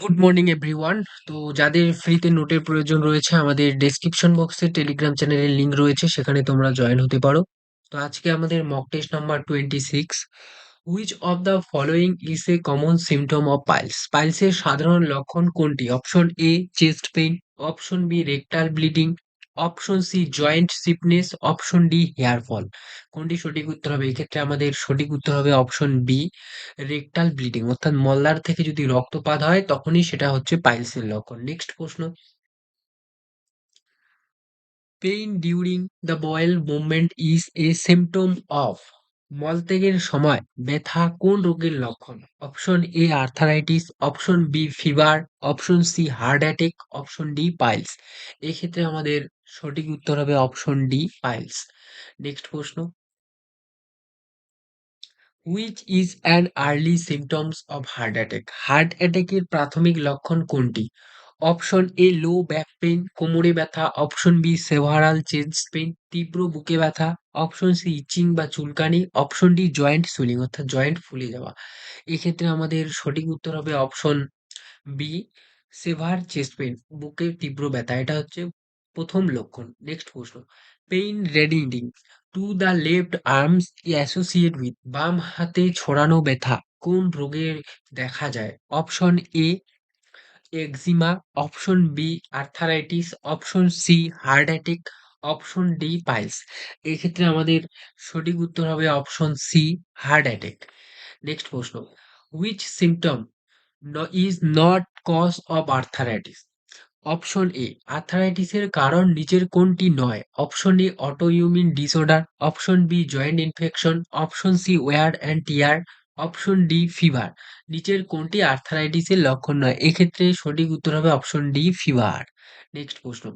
Good morning everyone তো যাদের ফ্রিতে নোটের প্রয়োজন রয়েছে, আমাদের ডেসক্রিপশন বক্সে টেলিগ্রাম চ্যানেলের লিঙ্ক রয়েছে, সেখানে তোমরা জয়েন হতে পারো। তো আজকে আমাদের mock test number twenty six which of the following is a common symptom of piles পাইলসের সাধারণ লক্ষণ কোনটি? Option A chest pain option B rectal bleeding option C joint stiffness option D hair fall কোনটি সঠিক উত্তর হবে? এক্ষেত্রে আমাদের সঠিক উত্তর হবে অপশন বি রেকটাল ব্লিডিং অর্থাৎ মলদ্বার থেকে যদি রক্তপাত হয়, তখনই সেটা হচ্ছে পাইলসের লক্ষণ। নেক্সট প্রশ্ন। Pain during the bowel movement is a symptom of মলত্যাগের সময় ব্যথা কোন রোগের লক্ষণ? Option A arthritis option B fever option C heart attack option D piles এক্ষেত্রে আমাদের সঠিক উত্তর হবে অপশন ডি পাইলস নেক্সট প্রশ্ন. Which is an early symptoms of heart attack heart অ্যাটাকের প্রাথমিক লক্ষণ কোনটি? Option A low back pain কোমরে ব্যথা। Option B several chest pain তীব্র বুকে ব্যথা। অপশন সি ইচিং বা চুলকানি। অপশন ডি জয়েন্ট সুইলিং অর্থাৎ জয়েন্ট ফুলে যাওয়া। এক্ষেত্রে আমাদের সঠিক উত্তর হবে option B severe chest pain বুকের তীব্র ব্যথা। এটা হচ্ছে প্রথম লক্ষণ। নেক্সট প্রশ্ন। Pain radiating to the left arms associate with বাম হাতে ছড়ানো ব্যথা। কোন রোগে দেখা যায়? Option A eczema option B arthritis option C heart attack option D piles এক্ষেত্রে আমাদের সঠিক উত্তর হবে option C heart attack next প্রশ্ন। Which symptom is not cause of arthritis option A আর্থারাইটিসের কারণ নিচের কোনটি নয়? Option A autoimmune disorder option B joint infection option C wear and tear option D fever নিচের কোনটি আর্থারাইটিসের লক্ষণ নয়? এক্ষেত্রে সঠিক উত্তর হবে অপশন ডি ফিভার নেক্সট প্রশ্ন।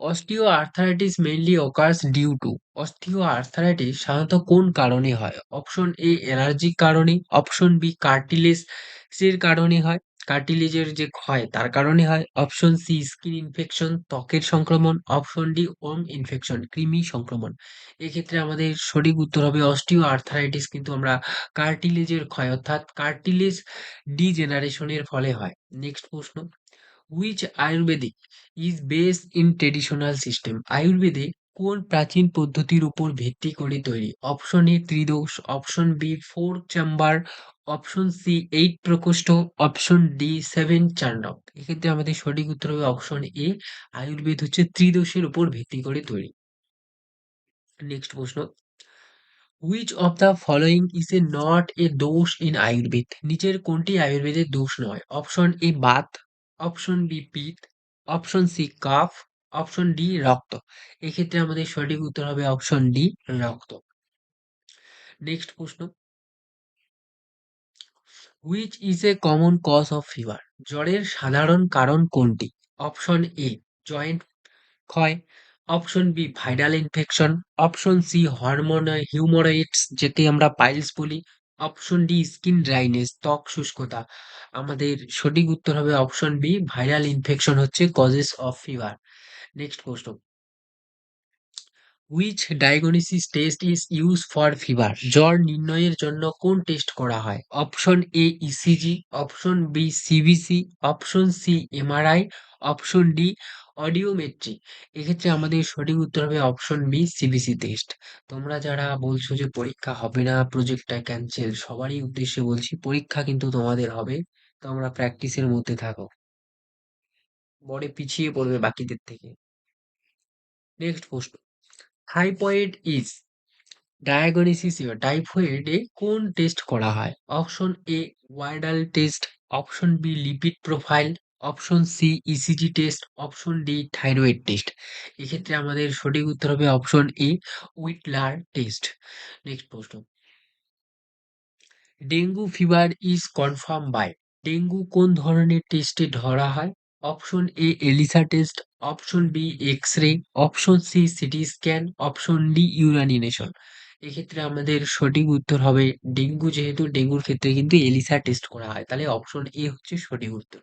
Osteoarthritis mainly occurs due to osteoarthritis সাধারণত কোন কারণে হয়? অপশন এ অ্যালার্জিক কারণে, অপশন বি কার্টিলেজ এর কারণে হয়। কার্টিলেজের যে ক্ষয়, তার কারণে হয় অপশন সি স্কিন ইনফেকশন ত্বকের সংক্রমণ অপশন ডি ওম ইনফেকশন কৃমি সংক্রমণ। এক্ষেত্রে আমাদের সঠিক উত্তর হবে অস্টিও আর্থারাইটিস কিন্তু আমরা কার্টিলেজের ক্ষয়, অর্থাৎ কার্টিলেজ ডিজেনারেশনের ফলে হয়। নেক্সট প্রশ্ন which Ayurvedic is base in traditional system আয়ুর্বেদে কোন প্রাচীন পদ্ধতির উপর ভিত্তি করে তৈরি? Option A tridosha. Option B four chamber option C eight প্রকোষ্ঠ। অপশন ডি সেভেন চার্নক এক্ষেত্রে আমাদের সঠিক উত্তর হবে অপশন এ আয়ুর্বেদ হচ্ছে ত্রিদোষের উপর ভিত্তি করে তৈরি। নেক্সট প্রশ্ন। Which of the following is a not a dosha in Ayurveda? নিচের কোনটি আয়ুর্বেদের দোষ নয়? Option A vata. Option B pitta option C kapha. Option D রক্ত। এক্ষেত্রে আমাদের সঠিক উত্তর হবে অপশন ডি রক্ত। নেক্সট প্রশ্ন। Which is a common cause of fever জ্বরের সাধারণ কারণ কোনটি? অপশন এ জয়েন্ট ক্ষয়। Option B viral infection option C hormone haemorrhoids যেটি আমরা পাইলস বলি। অপশন ডি স্কিন ড্রাইনেস ত্বক শুষ্কতা। আমাদের সঠিক উত্তর হবে অপশন বি ভাইরাল ইনফেকশন হচ্ছে কজেস অফ ফিভার নেক্সট প্রশ্ন which diagnosis test is use for fever জ্বর নির্ণয়ের জন্য কোন টেস্ট করা হয়? Option A ECG option B CBC option C MRI option D audiometry এক্ষেত্রে আমাদের সঠিক উত্তর হবে অপশন বি সিবিসি টেস্ট তোমরা যারা বলছো যে পরীক্ষা হবে না প্রজেক্টটা ক্যান্সেল সবারই উদ্দেশ্যে বলছি, পরীক্ষা কিন্তু তোমাদের হবে। তোমরা প্র্যাকটিসের মধ্যে থাকো। বড়ে পিছিয়ে পড়বে বাকিদের থেকে। নেক্সট প্রশ্ন। থাইপয়েড ইজ ডায়াগনোসিস টাইফয়েডে কোন টেস্ট করা হয়? Option A Widal test option B lipid profile option C ECG test option D thyroid test এক্ষেত্রে আমাদের সঠিক উত্তর হবে option A Widal test next প্রশ্ন। Dengue fever is confirm by dengue কোন ধরনের টেস্টে ধরা হয়? Option A ELISA test option B X ray option C CT scan option D urination এক্ষেত্রে আমাদের সঠিক উত্তর হবে ডেঙ্গু, যেহেতু ডেঙ্গুর ক্ষেত্রে কিন্তু এলিসা টেস্ট করা হয়। তাহলে অপশন এ হচ্ছে সঠিক উত্তর।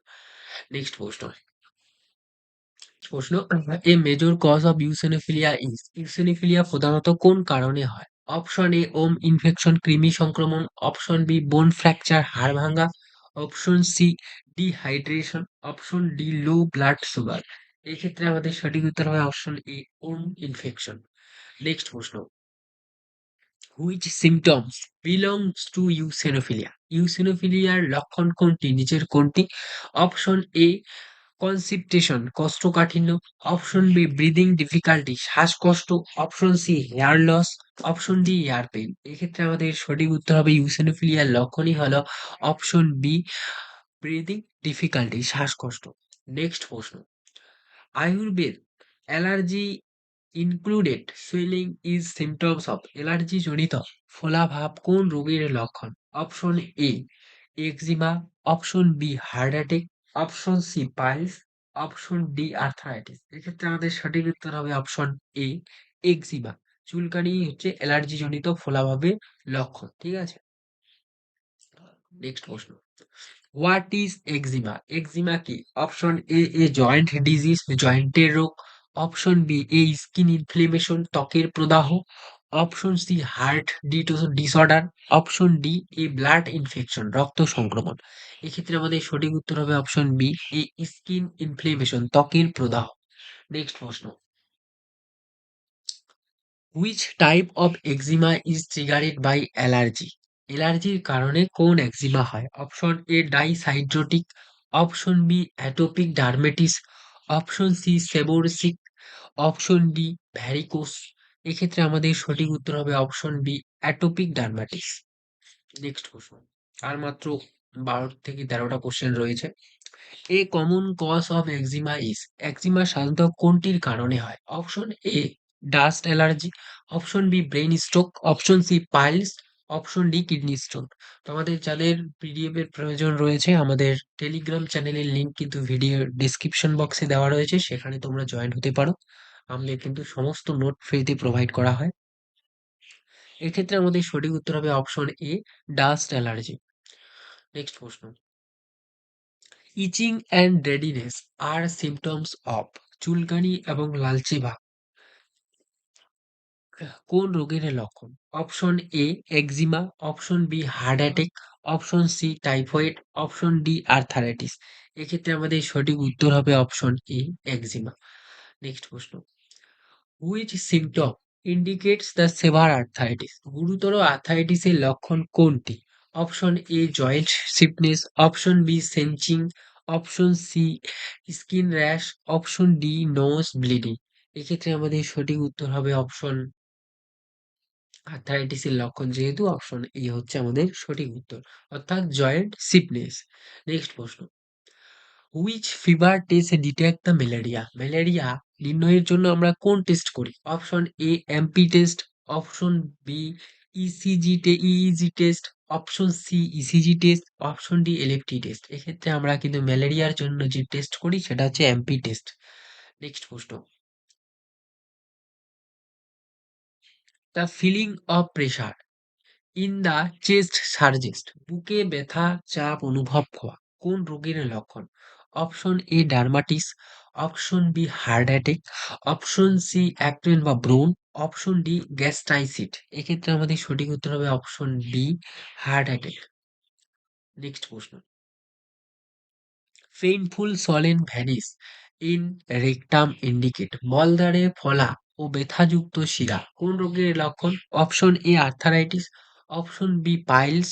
নেক্সট প্রশ্ন। প্রশ্ন a major cause of eosinophilia is eosinophilia প্রধানত কোন কারণে হয়? অপশন এ ওম ইনফেকশন, কৃমি সংক্রমণ। অপশন বি বোন ফ্র্যাকচার হাড় ভাঙ্গা। Option C dehydration option D low blood sugar এই ক্ষেত্রে আমাদের সঠিক উত্তর হবে option A worm infection next প্রশ্ন. Which symptoms belongs to eosinophilia ইউসেনোফিলিয়ার লক্ষণ কোনটি? নিচের কোনটি? অপশন এ কনসিপটেশন কোষ্ঠকাঠিন্য অপশন বি ব্রিদিং ডিফিকাল্টি শ্বাসকষ্ট option C hair loss option D hair pain এক্ষেত্রে আমাদের সঠিক উত্তর হবে ইউসেনোফিলিয়ার লক্ষণই হলো অপশন বি ব্রিদিং ডিফিকাল্টি শ্বাসকষ্ট। নেক্সট প্রশ্ন। Ayurveda allergy included swelling is symptoms of allergy জনিত ফোলাভাব কোন রোগের লক্ষণ? Option A eczema option B heart attack option C piles option D arthritis এক্ষেত্রে আমাদের সঠিক উত্তর হবে অপশন এ এক্সিমা চুলকানি হচ্ছে অ্যালার্জি জনিত ফোলাভাবের লক্ষণ, ঠিক আছে? নেক্সট প্রশ্ন। হোয়াট ইজ এক্সিমা এক্সিমা কি? Option A a joint disease জয়েন্টের রোগ। Option B a skin inflammation ত্বকের প্রদাহ। Option C heart disorder option D a blood infection রক্ত সংক্রমণ। এক্ষেত্রে আমাদের সঠিক উত্তর হবে অপশন বি স্কিন ইনফ্লেমেশন ত্বকের প্রদাহ। নেক্সট প্রশ্ন। Which type of eczema is triggered by allergy অ্যালার্জির কারণে কোন এক্সিমা হয়? Option A dyshidrotic option B atopic dermatitis option C seborrhoeic option D varicose এক্ষেত্রে আমাদের সঠিক উত্তর হবে option B atopic dermatitis next প্রশ্ন। আর মাত্র বারো থেকে তেরোটা কোশ্চেন রয়েছে। A common cause of eczema is eczema সাধারণত কোনটির কারণে হয়? Option A dust allergy option B brain stroke option C piles option D kidney stone তো আমাদের যাদের পিডিএফ এর প্রয়োজন রয়েছে। আমাদের টেলিগ্রাম চ্যানেলের লিঙ্ক কিন্তু ভিডিও ডিসক্রিপশন বক্সে দেওয়া রয়েছে। সেখানে তোমরা জয়েন হতে পারো। আমাদের কিন্তু সমস্ত নোট ফ্রিতে প্রোভাইড করা হয়। এক্ষেত্রে আমাদের সঠিক উত্তর হবে option A dust allergy next প্রশ্ন. Itching and redness are symptoms of চুলকানি এবং লালচে ভাব। কোন রোগের লক্ষণ? Option A eczema option B heart attack option C typhoid option D arthritis এক্ষেত্রে আমাদের সঠিক উত্তর হবে অপশন এ এক্সিমা নেক্সট প্রশ্ন। Which symptom indicates the severe arthritis গুরুতর আর্থারাইটিসের লক্ষণ কোনটি? Option A joint stiffness option B sensing option C skin rash option D nose bleeding এক্ষেত্রে আমাদের সঠিক উত্তর হবে অপশন আর্থারাইটিসের লক্ষণ যেহেতু অপশন এ হচ্ছে আমাদের সঠিক উত্তর। অর্থাৎ জয়েন্ট সিপনেস নেক্সট প্রশ্ন। Which fever test detect the malaria malaria নির্ণয়ের জন্য আমরা কোন টেস্ট করি? Option A MP test option B ECG EEG test option C ECG test option D LFT test এক্ষেত্রে আমরা কিন্তু ম্যালেরিয়ার জন্য যে টেস্ট করি, সেটা হচ্ছে এমপি টেস্ট নেক্সট প্রশ্ন। The feeling of pressure in the chest suggest বুকে ব্যথা, চাপ অনুভব হওয়া, কোন রোগের লক্ষণ? Option A dermatitis option B heart attack option C অ্যাক্রেন বা ব্রোন অপশন ডি গ্যাস্ট্রাইসিট এক্ষেত্রে আমাদের সঠিক উত্তর হবে option B heart attack next প্রশ্ন। Painful swollen veins in rectum indicate মলদ্বারে ফলা ও ব্যথাযুক্ত শিরা। কোন রোগের লক্ষণ? Option A arthritis option B piles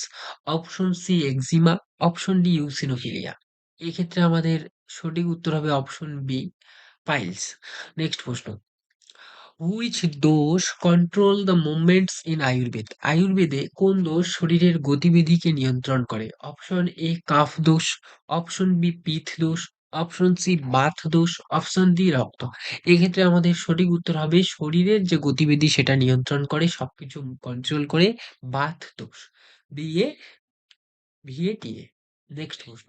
option C eczema option D eosinophilia এক্ষেত্রে আমাদের সঠিক উত্তর হবে অপশন বি পাইলস নেক্সট প্রশ্ন। Which dosha control the movements in Ayurveda আয়ুর্বেদে কোন দোষ? শরীরের গতিবিধিকে নিয়ন্ত্রণ করে। Option A kapha dosha. Option B pitta dosha. Option C Baat দোষ। অপশন ডি রক্ত। এক্ষেত্রে আমাদের সঠিক উত্তর হবে শরীরের যে গতিবিধি সেটা নিয়ন্ত্রণ করে, সবকিছু কন্ট্রোল করে বাত দোষ। দিয়ে ভিএ টিএ নেক্সট প্রশ্ন।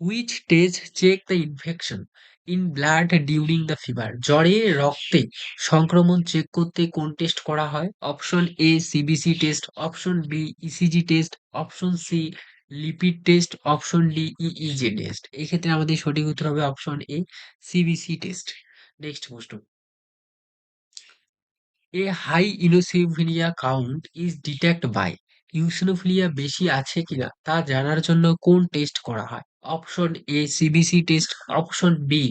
Which test check the infection in blood during the fever জ্বরে, রক্তে সংক্রমণ চেক করতে কোন টেস্ট করা হয়? Option A CBC test option B ECG test option C lipid test option D EEG test এক্ষেত্রে আমাদের সঠিক উত্তর হবে option A CBC test next প্রশ্ন। A high ইনোসিভিনিয়া count is detect by eosinophilia বেশি আছে কিনা তা জানার জন্য কোন টেস্ট করা হয়? Option A CBC test option B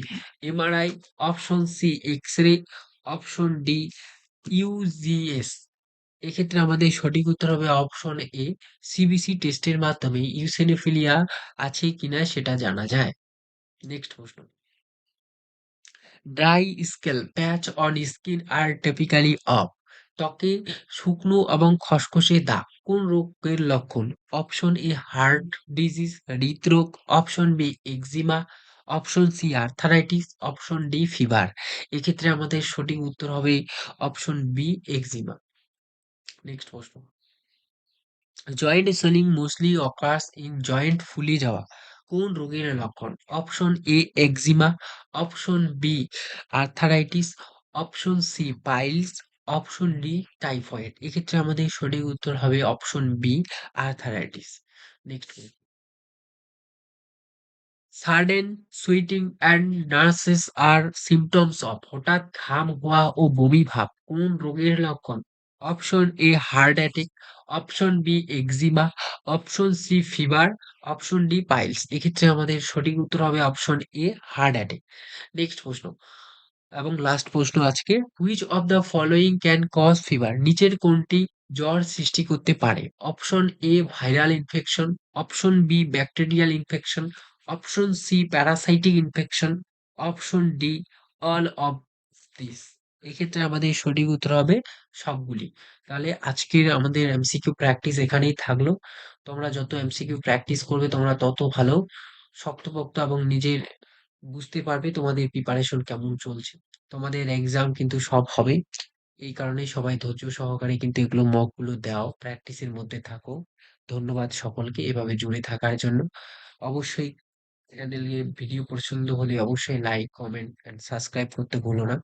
MRI option C X ray option D UGS এক্ষেত্রে আমাদের সঠিক উত্তর হবে অপশন এ সিবিসি টেস্টের মাধ্যমে ইউসিনোফিলিয়া আছে কিনা সেটা জানা যায়। নেক্সট প্রশ্ন। Dry scale patch on skin are typically of ত্বকে শুকনো এবং খসখসে দাগ। কোন রোগের লক্ষণ? অপশন এ হার্ট ডিজিজ, হৃদরোগ, option B eczema, option C arthritis, option D fever. এক্ষেত্রে আমাদের সঠিক উত্তর হবে অপশন বি এক্সিমা। নেক্সট প্রশ্ন। Joint swelling mostly occurs in joint ফুলে যাওয়া। কোন রোগের লক্ষণ? Option A eczema, option B arthritis, option C piles option D typhoid. এক্ষেত্রে আমাদের সঠিক উত্তর হবে option B arthritis. Next sudden sweating and nausea are symptoms of হঠাৎ ঘাম হওয়া ও বমি ভাব। কোন রোগের লক্ষণ? Option A heart attack, option B eczema, option C fever, option D piles. এক্ষেত্রে আমাদের সঠিক উত্তর হবে option A heart attack. Next প্রশ্ন। এবং লাস্ট প্রশ্ন আজকে which of the following can cause fever নিচের কোনটি জ্বর সৃষ্টি করতে পারে? Option A viral infection option B bacterial infection option C parasitic infection option D all of this এক্ষেত্রে আমাদের সঠিক উত্তর হবে সবগুলি। তাহলে আজকের আমাদের এমসিকিউ প্র্যাকটিস এখানেই থাকল। তোমরা যত এমসিকিউ প্র্যাকটিস করবে, তোমরা তত ভালো, শক্তপোক্ত এবং নিজের বুঝতে পারবে তোমাদের প্রিপারেশন কেমন চলছে। তোমাদের এক্সাম কিন্তু সব হবে। এই কারণে সবাই ধৈর্য সহকারে কিন্তু এগুলো মকগুলো দাও প্র্যাকটিসের মধ্যে থাকো। ধন্যবাদ সকলকে এভাবে জুড়ে থাকার জন্য। অবশ্যই চ্যানেলে ভিডিও পছন্দ হলে অবশ্যই লাইক কমেন্ট অ্যান্ড সাবস্ক্রাইব করতে ভুলো না।